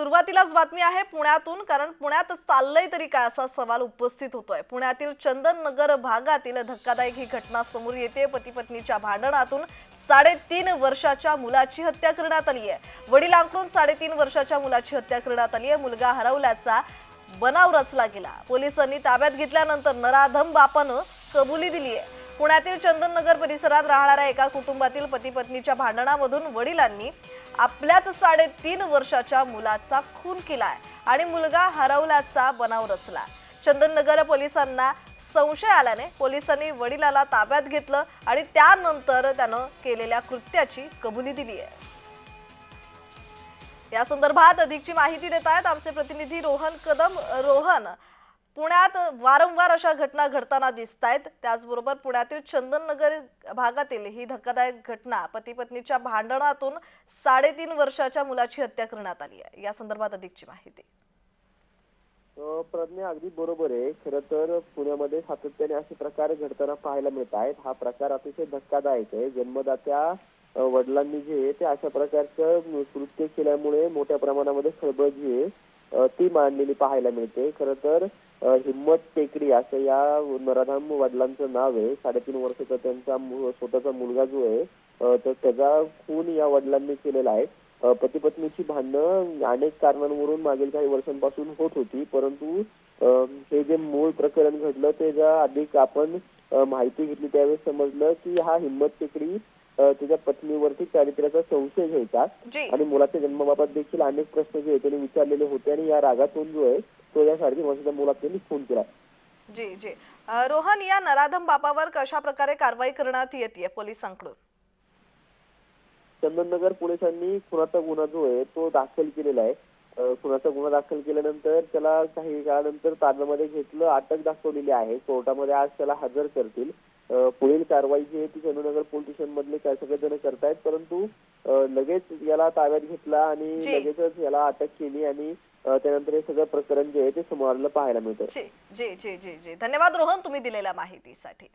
सुरुवातीलाच बातमी आहे पुण्यातून कारण पुण्यात चाललंय तरी काय असा सवाल उपस्थित होतोय. पुण्यातील चंदन नगर भागातील धक्कादायक ही घटना समोर येते पती पत्नीच्या भांडणातून साडेतीन वर्षाच्या मुलाची हत्या करण्यात आली आहे. वडिलांकडून साडेतीन वर्षाच्या मुलाची हत्या करण्यात आली आहे. मुलगा हरवल्याचा बनाव रचला गेला. पोलिसांनी ताब्यात घेतल्यानंतर नराधम बापानं कबुली दिली आहे. पुण्यातील चंदननगर परिसरात राहणाऱ्या एका कुटुंबातील पती पत्नीच्या भांडणामधून वडिलांनी आपल्याच साडेतीन वर्षाच्या मुलाचा खून केलाय आणि मुलगा हरवल्याचा बनाव रचला चंदननगर पोलिसांना संशय आल्याने पोलिसांनी वडिलाला ताब्यात घेतलं आणि त्यानंतर त्यानं केलेल्या कृत्याची कबुली दिली आहे. या संदर्भात अधिकची माहिती देत आहेत आमचे प्रतिनिधी रोहन कदम रोहन पुण्यात वारंवार अशा घटना घडताना दिसत आहेत त्याचबरोबर पुण्यातील चंदननगर भागातील ही धक्कादायक घटना पती पत्नीच्या भांडणातून साडेतीन वर्षाच्या मुलाची हत्या करण्यात आली आहे. या संदर्भात अधिकची माहिती. प्रज्ञा अगदी बरोबर आहे. खरं तर पुण्यामध्ये सातत्याने असे प्रकार घडताना पाहायला मिळत आहेत. हा प्रकार अतिशय धक्कादायक आहे. जन्मदात्या वडिलांनी जे आहे ते अशा प्रकारचं कृत्य केल्यामुळे मोठ्या प्रमाणामध्ये खळबळ जी आहे ती मांडलेली पाहायला मिळते. खर तर हिम्मत टेकडी असं या नराधाम वडिलांचं नाव आहे. साडेतीन वर्षाचा त्यांचा स्वतःचा मुलगा जो आहे तर त्याचा खून या वडिलांनी केलेला आहे. पती पत्नीची भांडणं अनेक कारणांवरून मागील काही वर्षांपासून होत होती. परंतु हे जे मूळ प्रकरण घडलं ते ज्या अधिक आपण माहिती घेतली त्यावेळेस समजलं की हा हिम्मत टेकडी त्याच्या पत्नीवरती चारित्र्याचा संशय घ्यायचा. आणि मुलाच्या जन्माबाबत देखील अनेक प्रश्न जे त्यांनी विचारलेले होते आणि या रागातून जो आहे तो या साडेतीन वर्षाच्या मुलात त्यांनी खून केला. जी जी. रोहन या नराधम बापावर कशा प्रकारे कारवाई करण्यात येते पोलिसांकडून? चंदननगर पोलिसांनी खुनाचा गुन्हा जो आहे तो दाखल केलेला आहे. खुनाचा गुन्हा दाखल केल्यानंतर त्याला काही काळानंतर ताब्यामध्ये घेतलं अटक दाखवलेली आहे. कोर्टामध्ये आज त्याला हजर करतील. पुढील कारवाई जी आहे ती चंदननगर पोलीस स्टेशन मधले काय सगळेजण करतायत परंतु लगेच याला ताब्यात घेतला आणि. लगेचच याला अटक केली आणि त्यानंतर हे सगळं प्रकरण जे आहे ते समोर आलेलं पाहायला मिळतं. जी जी जी जी जी. धन्यवाद रोहन तुम्ही दिलेल्या माहितीसाठी.